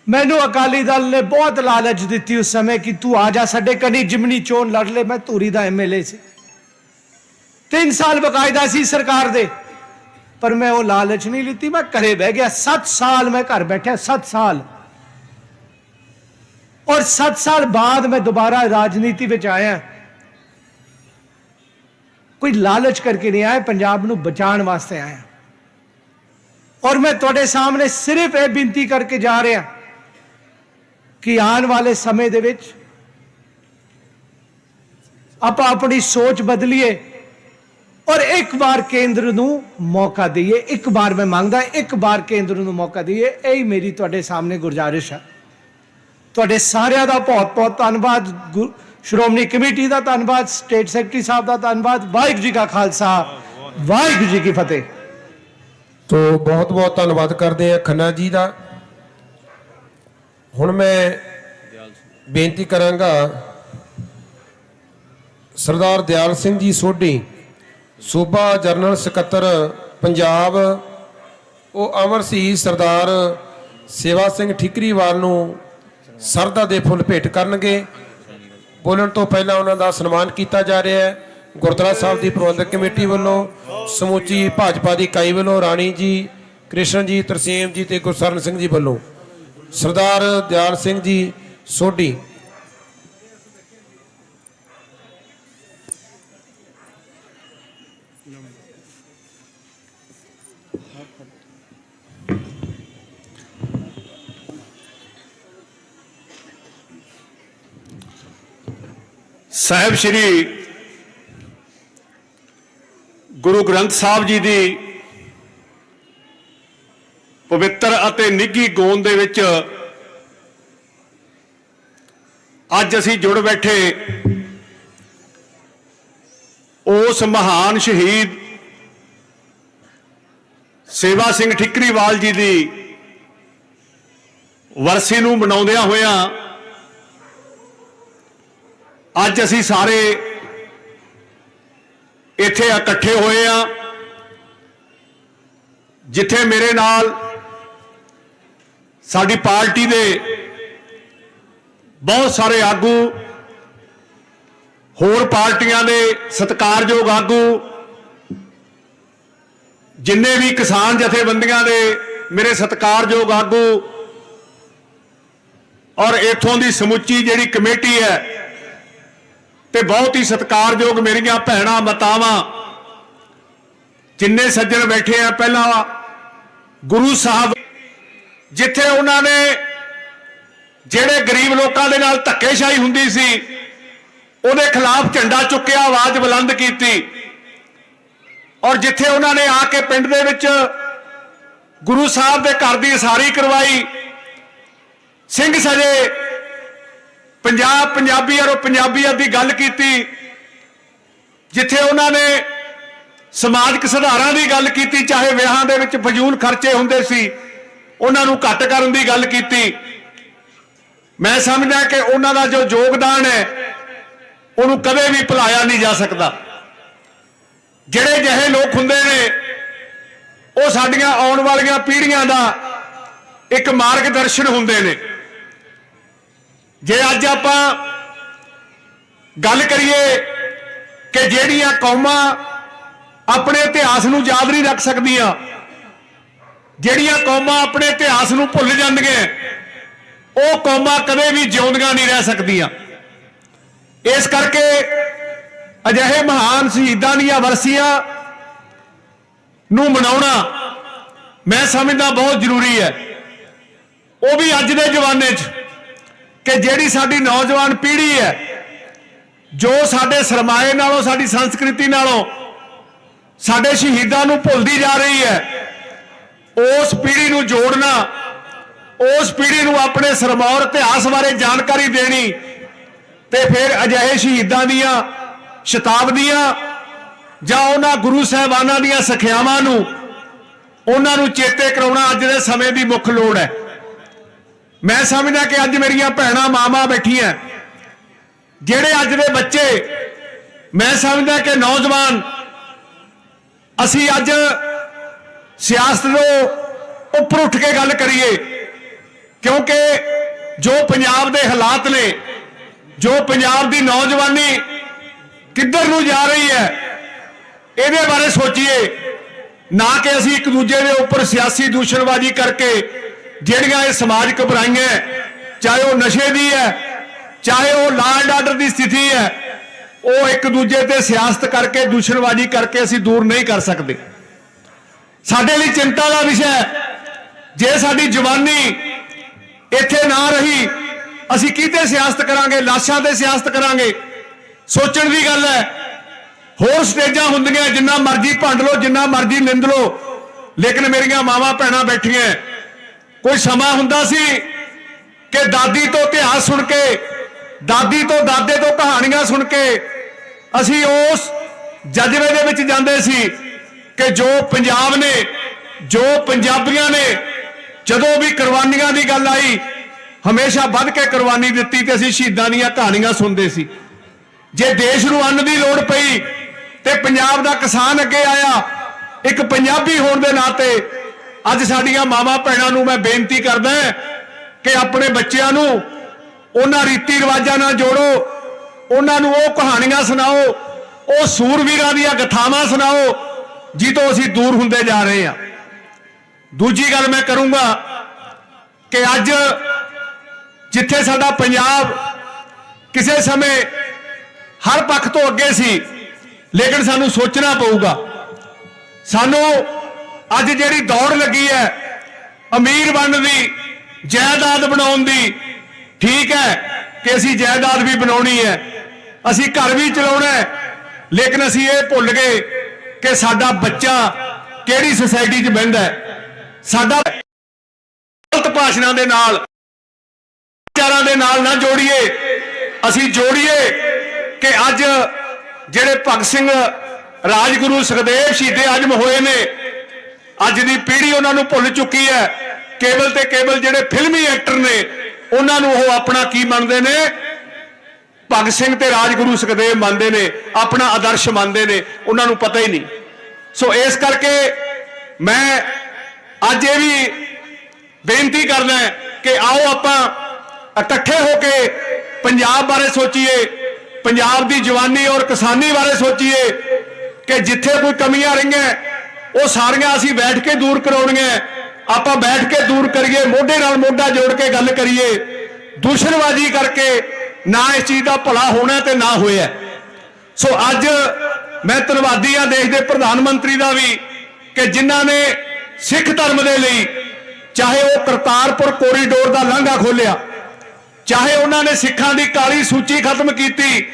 ਮੈਨੂੰ ਅਕਾਲੀ ਦਲ ਨੇ ਬਹੁਤ ਲਾਲਚ ਦਿੱਤੀ ਉਸ ਸਮੇਂ ਕਿ ਤੂੰ ਆ ਜਾ ਸਾਡੇ ਕਨੀ, ਜਿਮਨੀ ਚੋਣ ਲੜ ਲੈ, ਮੈਂ ਧੂਰੀ ਦਾ ਐਮਐਲਏ ਸੀ। 3 ਸਾਲ ਬਕਾਇਦਾ ਸੀ ਸਰਕਾਰ ਦੇ। ਪਰ ਮੈਂ ਉਹ ਲਾਲਚ ਨਹੀਂ ਲਿੱਤੀ, ਮੈਂ ਘਰੇ ਬਹਿ ਗਿਆ। 7 ਸਾਲ ਮੈਂ ਘਰ ਬੈਠਿਆ 7 ਸਾਲ। ਔਰ 7 ਸਾਲ ਬਾਅਦ ਮੈਂ ਦੁਬਾਰਾ ਰਾਜਨੀਤੀ ਵਿੱਚ ਆਇਆ। ਕੋਈ ਲਾਲਚ ਕਰਕੇ ਨਹੀਂ ਆਇਆ, ਪੰਜਾਬ ਨੂੰ ਬਚਾਉਣ ਵਾਸਤੇ ਆਇਆ। ਔਰ ਮੈਂ ਤੁਹਾਡੇ ਸਾਹਮਣੇ ਸਿਰਫ ਇਹ ਬੇਨਤੀ ਕਰਕੇ ਜਾ ਰਿਹਾ ਕਿ ਆਉਣ ਵਾਲੇ ਸਮੇਂ ਦੇ ਵਿੱਚ ਆਪਾਂ ਆਪਣੀ ਸੋਚ ਬਦਲੀਏ। ਔਰ ਇੱਕ ਵਾਰ ਕੇਂਦਰ ਨੂੰ ਮੌਕਾ ਦਈਏ, ਇੱਕ ਵਾਰ ਮੈਂ ਮੰਗਦਾ, ਇੱਕ ਵਾਰ ਕੇਂਦਰ ਨੂੰ ਮੌਕਾ ਦਈਏ, ਇਹ ਹੀ ਮੇਰੀ ਤੁਹਾਡੇ ਸਾਹਮਣੇ ਗੁਜ਼ਾਰਿਸ਼ ਹੈ। ਤੁਹਾਡੇ ਸਾਰਿਆਂ ਦਾ ਬਹੁਤ ਬਹੁਤ ਧੰਨਵਾਦ, ਗੁ- ਸ਼੍ਰੋਮਣੀ ਕਮੇਟੀ ਦਾ ਧੰਨਵਾਦ, ਸਟੇਟ ਸੈਕਟਰੀ ਸਾਹਿਬ ਦਾ ਧੰਨਵਾਦ, ਵਾਹਿਗੁਰੂ ਜੀ ਕਾ ਖਾਲਸਾ, ਵਾਹਿਗੁਰੂ ਜੀ ਕੀ ਫਤਿਹ। ਤੋ ਬਹੁਤ ਬਹੁਤ ਧੰਨਵਾਦ ਕਰਦੇ ਆ ਖੰਨਾ ਜੀ ਦਾ। ਹੁਣ ਮੈਂ ਬੇਨਤੀ ਕਰਾਂਗਾ ਸਰਦਾਰ ਦਿਆਲ ਸਿੰਘ ਜੀ ਸੋਢੀ ਸੂਬਾ ਜਨਰਲ ਸਕੱਤਰ ਪੰਜਾਬ, ਉਹ ਅਮਰਸੀ ਸਰਦਾਰ ਸੇਵਾ ਸਿੰਘ ਠਿਕਰੀਵਾਲ ਨੂੰ ਸਰਦਾ ਦੇ ਫੁੱਲ ਭੇਟ ਕਰਨਗੇ। ਬੋਲਣ ਤੋਂ ਪਹਿਲਾਂ ਉਹਨਾਂ ਦਾ ਸਨਮਾਨ ਕੀਤਾ ਜਾ ਰਿਹਾ ਹੈ। ਗੁਰਦੁਆਰਾ ਸਾਹਿਬ ਦੀ ਪ੍ਰਬੰਧਕ ਕਮੇਟੀ ਵੱਲੋਂ ਸਮੁੱਚੀ ਭਾਜਪਾ ਦੀ ਇਕਾਈ ਵੱਲੋਂ ਰਾਣੀ ਜੀ, ਕ੍ਰਿਸ਼ਨ ਜੀ, ਤਰਸੇਮ ਜੀ ਤੇ ਗੁਰਸਰਨ ਸਿੰਘ ਜੀ ਵੱਲੋਂ ਸਰਦਾਰ ਦਿਆਲ ਸਿੰਘ ਜੀ ਸੋਢੀ ਸਾਹਿਬ ਸ੍ਰੀ ਗੁਰੂ ਗ੍ਰੰਥ ਸਾਹਿਬ ਜੀ ਦੀ ਪਵਿੱਤਰ ਅਤੇ ਨਿੱਘੀ ਗੋਂਦ ਦੇ ਵਿੱਚ ਅੱਜ ਅਸੀਂ ਜੁੜ ਬੈਠੇ ਉਸ ਮਹਾਨ ਸ਼ਹੀਦ ਸੇਵਾ ਸਿੰਘ ਠਿਕਰੀਵਾਲ ਜੀ ਦੀ ਵਰਸੀ ਨੂੰ ਮਨਾਉਂਦਿਆਂ ਹੋਇਆਂ ਅੱਜ ਅਸੀਂ ਸਾਰੇ ਇੱਥੇ ਇਕੱਠੇ ਹੋਏ ਆ ਜਿੱਥੇ ਮੇਰੇ ਨਾਲ ਸਾਡੀ ਪਾਰਟੀ ਦੇ ਬਹੁਤ ਸਾਰੇ ਆਗੂ, ਹੋਰ ਪਾਰਟੀਆਂ ਦੇ ਸਤਿਕਾਰਯੋਗ ਆਗੂ, ਜਿੰਨੇ ਵੀ ਕਿਸਾਨ ਜਥੇਬੰਦੀਆਂ ਦੇ ਮੇਰੇ ਸਤਿਕਾਰਯੋਗ ਆਗੂ ਔਰ ਇਥੋਂ ਦੀ ਸਮੁੱਚੀ ਜਿਹੜੀ ਕਮੇਟੀ ਹੈ ਤੇ ਬਹੁਤ ਹੀ ਸਤਿਕਾਰਯੋਗ ਮੇਰੀਆਂ ਭੈਣਾਂ, ਮਤਾਵਾਂ, ਜਿੰਨੇ ਸੱਜਣ ਬੈਠੇ ਆ, ਪਹਿਲਾਂ ਗੁਰੂ ਸਾਹਿਬ, ਜਿੱਥੇ ਉਹਨਾਂ ਨੇ ਜਿਹੜੇ ਗਰੀਬ ਲੋਕਾਂ ਦੇ ਨਾਲ ਧੱਕੇਸ਼ਾਹੀ ਹੁੰਦੀ ਸੀ, ਉਹਦੇ ਖਿਲਾਫ ਝੰਡਾ ਚੁੱਕਿਆ, ਆਵਾਜ਼ ਬੁਲੰਦ ਕੀਤੀ। ਔਰ ਜਿੱਥੇ ਉਹਨਾਂ ਨੇ ਆ ਕੇ ਪਿੰਡ ਦੇ ਵਿੱਚ ਗੁਰੂ ਸਾਹਿਬ ਦੇ ਘਰ ਦੀ ਉਸਾਰੀ ਕਰਵਾਈ, ਸਿੰਘ ਸਜੇ ਪੰਜਾਬ ਪੰਜਾਬੀਅਤ ਔਰ ਪੰਜਾਬੀਅਤ ਦੀ ਗੱਲ ਕੀਤੀ, ਜਿੱਥੇ ਉਹਨਾਂ ਨੇ ਸਮਾਜਿਕ ਸੁਧਾਰਾਂ ਦੀ ਗੱਲ ਕੀਤੀ, ਚਾਹੇ ਵਿਆਹਾਂ ਦੇ ਵਿੱਚ ਫਜ਼ੂਲ ਖਰਚੇ ਹੁੰਦੇ ਸੀ, ਉਹਨਾਂ ਨੂੰ ਘੱਟ ਕਰਨ ਦੀ ਗੱਲ ਕੀਤੀ। ਮੈਂ ਸਮਝਦਾ ਕਿ ਉਹਨਾਂ ਦਾ ਜੋ ਯੋਗਦਾਨ ਹੈ, ਉਹਨੂੰ ਕਦੇ ਵੀ ਭੁਲਾਇਆ ਨਹੀਂ ਜਾ ਸਕਦਾ। ਜਿਹੜੇ ਜਿਹੇ ਲੋਕ ਹੁੰਦੇ ਨੇ, ਉਹ ਸਾਡੀਆਂ ਆਉਣ ਵਾਲੀਆਂ ਪੀੜ੍ਹੀਆਂ ਦਾ ਇੱਕ ਮਾਰਗਦਰਸ਼ਨ ਹੁੰਦੇ ਨੇ। ਜੇ ਅੱਜ ਆਪਾਂ ਗੱਲ ਕਰੀਏ ਕਿ ਜਿਹੜੀਆਂ ਕੌਮਾਂ ਆਪਣੇ ਇਤਿਹਾਸ ਨੂੰ ਯਾਦ ਨਹੀਂ ਰੱਖ ਸਕਦੀਆਂ, ਜਿਹੜੀਆਂ ਕੌਮਾਂ ਆਪਣੇ ਇਤਿਹਾਸ ਨੂੰ ਭੁੱਲ ਜਾਂਦੀਆਂ ਉਹ ਕੌਮਾਂ ਕਦੇ ਵੀ ਜਿਉਂਦੀਆਂ ਨਹੀਂ ਰਹਿ ਸਕਦੀਆਂ। ਇਸ ਕਰਕੇ ਅਜਿਹੇ ਮਹਾਨ ਸ਼ਹੀਦਾਂ ਦੀਆਂ ਵਰਸੀਆਂ ਨੂੰ ਮਨਾਉਣਾ ਮੈਂ ਸਮਝਦਾ ਬਹੁਤ ਜ਼ਰੂਰੀ ਹੈ। ਉਹ ਵੀ ਅੱਜ ਦੇ ਜ਼ਮਾਨੇ 'ਚ ਕਿ ਜਿਹੜੀ ਸਾਡੀ ਨੌਜਵਾਨ ਪੀੜ੍ਹੀ ਹੈ, ਜੋ ਸਾਡੇ ਸਰਮਾਏ ਨਾਲੋਂ, ਸਾਡੀ ਸੰਸਕ੍ਰਿਤੀ ਨਾਲੋਂ, ਸਾਡੇ ਸ਼ਹੀਦਾਂ ਨੂੰ ਭੁੱਲਦੀ ਜਾ ਰਹੀ ਹੈ, ਉਸ ਪੀੜ੍ਹੀ ਨੂੰ ਜੋੜਨਾ, ਉਸ ਪੀੜ੍ਹੀ ਨੂੰ ਆਪਣੇ ਸਰਮੌਰ ਇਤਿਹਾਸ ਬਾਰੇ ਜਾਣਕਾਰੀ ਦੇਣੀ ਤੇ ਫਿਰ ਅਜਿਹੇ ਸ਼ਹੀਦਾਂ ਦੀਆਂ ਸ਼ਤਾਬਦੀਆਂ ਜਾਂ ਉਹਨਾਂ ਗੁਰੂ ਸਾਹਿਬਾਨਾਂ ਦੀਆਂ ਸਿੱਖਿਆਵਾਂ ਨੂੰ, ਉਹਨਾਂ ਨੂੰ ਚੇਤੇ ਕਰਾਉਣਾ ਅੱਜ ਦੇ ਸਮੇਂ ਦੀ ਮੁੱਖ ਲੋੜ ਹੈ। ਮੈਂ ਸਮਝਦਾ ਕਿ ਅੱਜ ਮੇਰੀਆਂ ਭੈਣਾਂ, ਮਾਵਾਂ ਬੈਠੀਆਂ। ਜਿਹੜੇ ਅੱਜ ਦੇ ਬੱਚੇ, ਮੈਂ ਸਮਝਦਾ ਕਿ ਨੌਜਵਾਨ, ਅਸੀਂ ਅੱਜ ਸਿਆਸਤ ਤੋਂ ਉੱਪਰ ਉੱਠ ਕੇ ਗੱਲ ਕਰੀਏ, ਕਿਉਂਕਿ ਜੋ ਪੰਜਾਬ ਦੇ ਹਾਲਾਤ ਨੇ, ਜੋ ਪੰਜਾਬ ਦੀ ਨੌਜਵਾਨੀ ਕਿੱਧਰ ਨੂੰ ਜਾ ਰਹੀ ਹੈ, ਇਹਦੇ ਬਾਰੇ ਸੋਚੀਏ। ਨਾ ਕਿ ਅਸੀਂ ਇੱਕ ਦੂਜੇ ਦੇ ਉੱਪਰ ਸਿਆਸੀ ਦੂਸ਼ਣਬਾਜ਼ੀ ਕਰਕੇ ਜਿਹੜੀਆਂ ਇਹ ਸਮਾਜਿਕ ਬੁਰਾਈਆਂ ਚਾਹੇ ਉਹ ਨਸ਼ੇ ਦੀ ਹੈ, ਚਾਹੇ ਉਹ ਲਾਅ ਐਂਡ ਆਰਡਰ ਦੀ ਸਥਿਤੀ ਹੈ, ਉਹ ਇੱਕ ਦੂਜੇ ਤੇ ਸਿਆਸਤ ਕਰਕੇ, ਦੂਸ਼ਣਬਾਜ਼ੀ ਕਰਕੇ ਅਸੀਂ ਦੂਰ ਨਹੀਂ ਕਰ ਸਕਦੇ। ਸਾਡੇ ਲਈ ਚਿੰਤਾ ਦਾ ਵਿਸ਼ਾ ਹੈ, ਜੇ ਸਾਡੀ ਜਵਾਨੀ ਇੱਥੇ ਨਾ ਰਹੀ, ਅਸੀਂ ਕਿਤੇ ਸਿਆਸਤ ਕਰਾਂਗੇ, ਲਾਸ਼ਾਂ ਤੇ ਸਿਆਸਤ ਕਰਾਂਗੇ? ਸੋਚਣ ਦੀ ਗੱਲ ਹੈ, ਹੋਰ ਸਟੇਜਾਂ ਹੁੰਦੀਆਂ, ਜਿੰਨਾ ਮਰਜ਼ੀ ਭੰਡ ਲਓ, ਜਿੰਨਾ ਮਰਜ਼ੀ ਨਿੰਦ ਲਓ, ਲੇਕਿਨ ਮੇਰੀਆਂ ਮਾਵਾਂ ਭੈਣਾਂ ਬੈਠੀਆਂ ਕੋਈ ਸਮਾਂ ਹੁੰਦਾ ਸੀ ਕਿ ਦਾਦੀ ਤੋਂ ਇਤਿਹਾਸ ਸੁਣ ਕੇ, ਦਾਦੀ ਤੋਂ ਦਾਦੇ ਤੋਂ ਕਹਾਣੀਆਂ ਸੁਣ ਕੇ ਅਸੀਂ ਉਸ ਜਜ਼ਬੇ ਦੇ ਵਿੱਚ ਜਾਂਦੇ ਸੀ ਕਿ ਜੋ ਪੰਜਾਬ ਨੇ, ਜੋ ਪੰਜਾਬੀਆਂ ਨੇ ਜਦੋਂ ਵੀ ਕੁਰਬਾਨੀਆਂ ਦੀ ਗੱਲ ਆਈ, ਹਮੇਸ਼ਾ ਵੱਧ ਕੇ ਕੁਰਬਾਨੀ ਦਿੱਤੀ ਤੇ ਅਸੀਂ ਸ਼ਹੀਦਾਂ ਦੀਆਂ ਕਹਾਣੀਆਂ ਸੁਣਦੇ ਸੀ। ਜੇ ਦੇਸ਼ ਨੂੰ ਅੰਨ ਦੀ ਲੋੜ ਪਈ ਤੇ ਪੰਜਾਬ ਦਾ ਕਿਸਾਨ ਅੱਗੇ ਆਇਆ, ਇੱਕ ਪੰਜਾਬੀ ਹੋਣ ਦੇ ਨਾਤੇ ਅੱਜ ਸਾਡੀਆਂ ਮਾਵਾਂ ਭੈਣਾਂ ਨੂੰ ਮੈਂ ਬੇਨਤੀ ਕਰਦਾ ਕਿ ਆਪਣੇ ਬੱਚਿਆਂ ਨੂੰ ਉਹਨਾਂ ਰੀਤੀ ਰਿਵਾਜਾਂ ਨਾਲ ਜੋੜੋ, ਉਹਨਾਂ ਨੂੰ ਉਹ ਕਹਾਣੀਆਂ ਸੁਣਾਓ, ਉਹ ਸੂਰਵੀਰਾਂ ਦੀਆਂ ਗਥਾਵਾਂ ਸੁਣਾਓ ਜਿੱਤੋਂ ਅਸੀਂ ਦੂਰ ਹੁੰਦੇ ਜਾ ਰਹੇ ਹਾਂ। ਦੂਜੀ ਗੱਲ ਮੈਂ ਕਰੂੰਗਾ ਕਿ ਅੱਜ ਜਿੱਥੇ ਸਾਡਾ ਪੰਜਾਬ ਕਿਸੇ ਸਮੇਂ ਹਰ ਪੱਖ ਤੋਂ ਅੱਗੇ ਸੀ, ਲੇਕਿਨ ਸਾਨੂੰ ਸੋਚਣਾ ਪਊਗਾ। ਸਾਨੂੰ ਅੱਜ ਜਿਹੜੀ ਦੌੜ ਲੱਗੀ ਹੈ, ਅਮੀਰ ਬਣਨ ਦੀ, ਜਾਇਦਾਦ ਬਣਾਉਣ ਦੀ, ਠੀਕ ਹੈ ਕਿ ਅਸੀਂ ਜਾਇਦਾਦ ਵੀ ਬਣਾਉਣੀ ਹੈ। ਅਸੀਂ ਘਰ ਵੀ ਚਲਾਉਣਾ ਹੈ, ਲੇਕਿਨ ਅਸੀਂ ਇਹ ਭੁੱਲ ਗਏ ਕਿ ਸਾਡਾ ਬੱਚਾ ਕਿਹੜੀ ਸੁਸਾਇਟੀ 'ਚ ਬਹਿੰਦਾ ਹੈ। ਸਾਡਾ ਗਲਤ ਭਾਸ਼ਣਾਂ ਦੇ ਨਾਲ, ਵਿਚਾਰਾਂ ਦੇ ਨਾਲ ਨਾ ਜੋੜੀਏ। ਅਸੀਂ ਜੋੜੀਏ ਕਿ ਅੱਜ ਜਿਹੜੇ ਭਗਤ ਸਿੰਘ ਰਾਜਗੁਰੂ ਸੁਖਦੇਵ ਸ਼ਹੀਦੇ ਆਜਮ ਹੋਏ ਨੇ ਅੱਜ ਦੀ ਪੀੜ੍ਹੀ ਉਹਨਾਂ ਨੂੰ ਭੁੱਲ ਚੁੱਕੀ ਹੈ। ਕੇਵਲ ਤੇ ਕੇਵਲ ਜਿਹੜੇ ਫਿਲਮੀ ਐਕਟਰ ਨੇ, ਉਹਨਾਂ ਨੂੰ ਉਹ ਆਪਣਾ ਕੀ ਮੰਨਦੇ ਨੇ? ਭਗਤ ਸਿੰਘ ਤੇ ਰਾਜਗੁਰੂ ਸੁਖਦੇਵ ਮੰਨਦੇ ਨੇ, ਆਪਣਾ ਆਦਰਸ਼ ਮੰਨਦੇ ਨੇ, ਉਹਨਾਂ ਨੂੰ ਪਤਾ ਹੀ ਨਹੀਂ। ਸੋ ਇਸ ਕਰਕੇ ਮੈਂ ਅੱਜ ਇਹ ਵੀ ਬੇਨਤੀ ਕਰਦਾ ਕਿ ਆਓ ਆਪਾਂ ਇਕੱਠੇ ਹੋ ਕੇ ਪੰਜਾਬ ਬਾਰੇ ਸੋਚੀਏ, ਪੰਜਾਬ ਦੀ ਜਵਾਨੀ ਔਰ ਕਿਸਾਨੀ ਬਾਰੇ ਸੋਚੀਏ ਕਿ ਜਿੱਥੇ ਕੋਈ ਕਮੀਆਂ ਰਹੀਆਂ ਉਹ ਸਾਰੀਆਂ ਅਸੀਂ ਬੈਠ ਕੇ ਦੂਰ ਕਰਾਉਣੀਆਂ ਆਪਾਂ ਬੈਠ ਕੇ ਦੂਰ ਕਰੀਏ, ਮੋਢੇ ਨਾਲ ਮੋਢਾ ਜੋੜ ਕੇ ਗੱਲ ਕਰੀਏ। ਦੂਸ਼ਣਬਾਜ਼ੀ ਕਰਕੇ ਨਾ ਇਸ ਚੀਜ਼ ਦਾ ਭਲਾ ਹੋਣਾ ਤੇ ਨਾ ਹੋਇਆ। ਸੋ ਅੱਜ ਮੈਂ ਧੰਨਵਾਦੀ ਆ ਦੇਸ਼ ਦੇ ਪ੍ਰਧਾਨ ਮੰਤਰੀ ਦਾ ਵੀ ਕਿ ਜਿਨ੍ਹਾਂ ਨੇ ਸਿੱਖ ਧਰਮ ਦੇ ਲਈ ਚਾਹੇ ਉਹ ਕਰਤਾਰਪੁਰ ਕੋਰੀਡੋਰ ਦਾ ਲਾਂਘਾ ਖੋਲਿਆ ਚਾਹੇ ਉਹਨਾਂ ਨੇ ਸਿੱਖਾਂ ਦੀ ਕਾਲੀ ਸੂਚੀ ਖਤਮ ਕੀਤੀ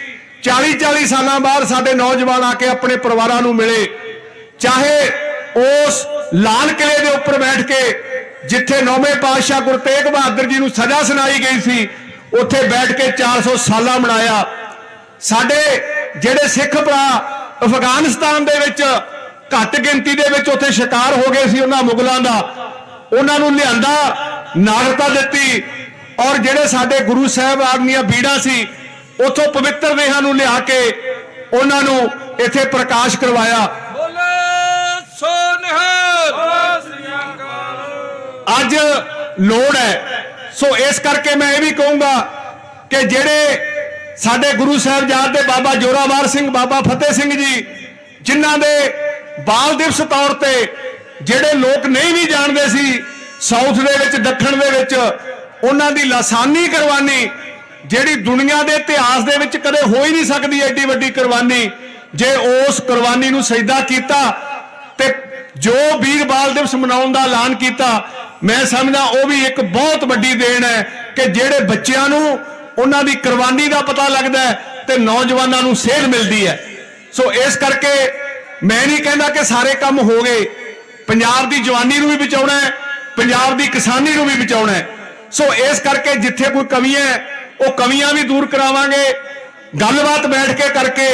40 40 ਸਾਲਾਂ ਬਾਅਦ ਸਾਡੇ ਨੌਜਵਾਨ ਆ ਕੇ ਆਪਣੇ ਪਰਿਵਾਰਾਂ ਨੂੰ ਮਿਲੇ, ਚਾਹੇ ਉਸ ਲਾਲ ਕਿਲੇ ਦੇ ਉੱਪਰ ਬੈਠ ਕੇ ਜਿੱਥੇ ਨੌਵੇਂ ਪਾਤਸ਼ਾਹ ਗੁਰੂ ਤੇਗ ਬਹਾਦਰ ਜੀ ਨੂੰ ਸਜ਼ਾ ਸੁਣਾਈ ਗਈ ਸੀ, ਉੱਥੇ ਬੈਠ ਕੇ 400 ਸਾਲਾ ਮਨਾਇਆ। ਸਾਡੇ ਜਿਹੜੇ ਸਿੱਖ ਭਰਾ ਅਫਗਾਨਿਸਤਾਨ ਦੇ ਵਿੱਚ ਘੱਟ ਗਿਣਤੀ ਦੇ ਵਿੱਚ ਉੱਥੇ ਸ਼ਿਕਾਰ ਹੋ ਗਏ ਸੀ ਉਹਨਾਂ ਮੁਗਲਾਂ ਦਾ, ਉਹਨਾਂ ਨੂੰ ਲਿਆਂਦਾ ਨਾਗਰਤਾ ਦਿੱਤੀ ਔਰ ਜਿਹੜੇ ਸਾਡੇ ਗੁਰੂ ਸਾਹਿਬਾਨ ਦੀਆਂ ਬੀੜਾਂ ਸੀ, ਉੱਥੋਂ ਪਵਿੱਤਰ ਦੇਹਾਂ ਨੂੰ ਲਿਆ ਕੇ ਉਹਨਾਂ ਨੂੰ ਇੱਥੇ ਪ੍ਰਕਾਸ਼ ਕਰਵਾਇਆ। ਨਿਹਾਲ ਅੱਜ ਲੋੜ ਹੈ। ਸੋ ਇਸ ਕਰਕੇ ਮੈਂ ਇਹ ਵੀ ਕਹੂੰਗਾ ਕਿ ਜਿਹੜੇ ਸਾਡੇ ਗੁਰੂ ਸਾਹਿਬਜ਼ਾਦ ਦੇ ਬਾਬਾ ਜੋਰਾਵਰ ਸਿੰਘ, ਬਾਬਾ ਫਤਿਹ ਸਿੰਘ ਜੀ, ਜਿਨ੍ਹਾਂ ਦੇ ਬਾਲ ਦਿਵਸ ਤੌਰ ਤੇ ਜਿਹੜੇ ਲੋਕ ਨਹੀਂ ਵੀ ਜਾਣਦੇ ਸੀ, ਸਾਊਥ ਦੇ ਵਿੱਚ, ਦੱਖਣ ਦੇ ਵਿੱਚ, ਉਹਨਾਂ ਦੀ ਲਾਸਾਨੀ ਕੁਰਬਾਨੀ ਜਿਹੜੀ ਦੁਨੀਆ ਦੇ ਇਤਿਹਾਸ ਦੇ ਵਿੱਚ ਕਦੇ ਹੋ ਹੀ ਨਹੀਂ ਸਕਦੀ ਐਡੀ ਵੱਡੀ ਕੁਰਬਾਨੀ, ਜੇ ਉਸ ਕੁਰਬਾਨੀ ਨੂੰ ਸਜਦਾ ਕੀਤਾ ਜੋ ਵੀਰ ਬਾਲ ਦਿਵਸ ਮਨਾਉਣ ਦਾ ਐਲਾਨ ਕੀਤਾ, ਮੈਂ ਸਮਝਦਾ ਉਹ ਵੀ ਇੱਕ ਬਹੁਤ ਵੱਡੀ ਦੇਣ ਹੈ ਕਿ ਜਿਹੜੇ ਬੱਚਿਆਂ ਨੂੰ ਉਹਨਾਂ ਦੀ ਕੁਰਬਾਨੀ ਦਾ ਪਤਾ ਲੱਗਦਾ ਹੈ ਤੇ ਨੌਜਵਾਨਾਂ ਨੂੰ ਸੇਧ ਮਿਲਦੀ ਹੈ। ਸੋ ਇਸ ਕਰਕੇ ਮੈਂ ਨਹੀਂ ਕਹਿੰਦਾ ਕਿ ਸਾਰੇ ਕੰਮ ਹੋ ਗਏ। ਪੰਜਾਬ ਦੀ ਜਵਾਨੀ ਨੂੰ ਵੀ ਬਚਾਉਣਾ ਹੈ, ਪੰਜਾਬ ਦੀ ਕਿਸਾਨੀ ਨੂੰ ਵੀ ਬਚਾਉਣਾ ਹੈ। ਸੋ ਇਸ ਕਰਕੇ ਜਿੱਥੇ ਕੋਈ ਕਮੀਆਂ ਹੈ, ਉਹ ਕਮੀਆਂ ਵੀ ਦੂਰ ਕਰਾਵਾਂਗੇ। ਗੱਲਬਾਤ ਬੈਠ ਕੇ ਕਰਕੇ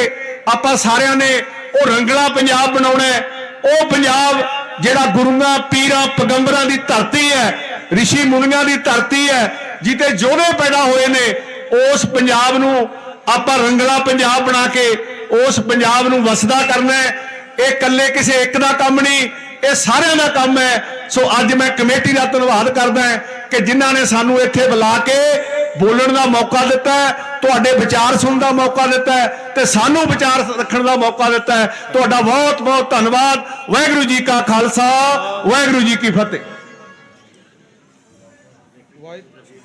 ਆਪਾਂ ਸਾਰਿਆਂ ਨੇ ਉਹ ਰੰਗਲਾ ਪੰਜਾਬ ਬਣਾਉਣਾ ਹੈ। ਉਹ ਪੰਜਾਬ ਜਿਹੜਾ ਗੁਰੂਆਂ, ਪੀਰਾਂ, ਪੈਗੰਬਰਾਂ ਦੀ ਧਰਤੀ ਹੈ, ਰਿਸ਼ੀ ਮੁਨੀਆਂ ਦੀ ਧਰਤੀ ਹੈ ਜਿੱਤੇ ਜੋਧੇ ਪੈਦਾ ਹੋਏ ਨੇ, ਉਸ ਪੰਜਾਬ ਨੂੰ ਆਪਾਂ ਰੰਗਲਾ ਪੰਜਾਬ ਬਣਾ ਕੇ ਉਸ ਪੰਜਾਬ ਨੂੰ ਵਸਦਾ ਕਰਨਾ ਹੈ। ਇਹ ਇਕੱਲੇ ਕਿਸੇ ਇੱਕ ਦਾ ਕੰਮ ਨਹੀਂ ਇਹ ਸਾਰਿਆਂ ਦਾ ਕੰਮ ਹੈ। ਸੋ ਅੱਜ ਮੈਂ ਕਮੇਟੀ ਦਾ ਧੰਨਵਾਦ ਕਰਦਾ ਕਿ ਜਿਨ੍ਹਾਂ ਨੇ ਸਾਨੂੰ ਇੱਥੇ ਬੁਲਾ ਕੇ ਬੋਲਣ ਦਾ ਮੌਕਾ ਦਿੱਤਾ ਤੁਹਾਡੇ ਵਿਚਾਰ ਸੁਣਨ ਦਾ ਮੌਕਾ ਦਿੱਤਾ ਤੇ ਸਾਨੂੰ ਵਿਚਾਰ ਰੱਖਣ ਦਾ ਮੌਕਾ ਦਿੱਤਾ ਤੁਹਾਡਾ ਬਹੁਤ ਬਹੁਤ ਧੰਨਵਾਦ। ਵਾਹਿਗੁਰੂ ਜੀ ਕਾ ਖਾਲਸਾ, ਵਾਹਿਗੁਰੂ ਜੀ ਕੀ ਫਤਿਹ। ਵਾਹਿਗੁਰੂ ਜੀ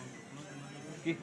ਕੀ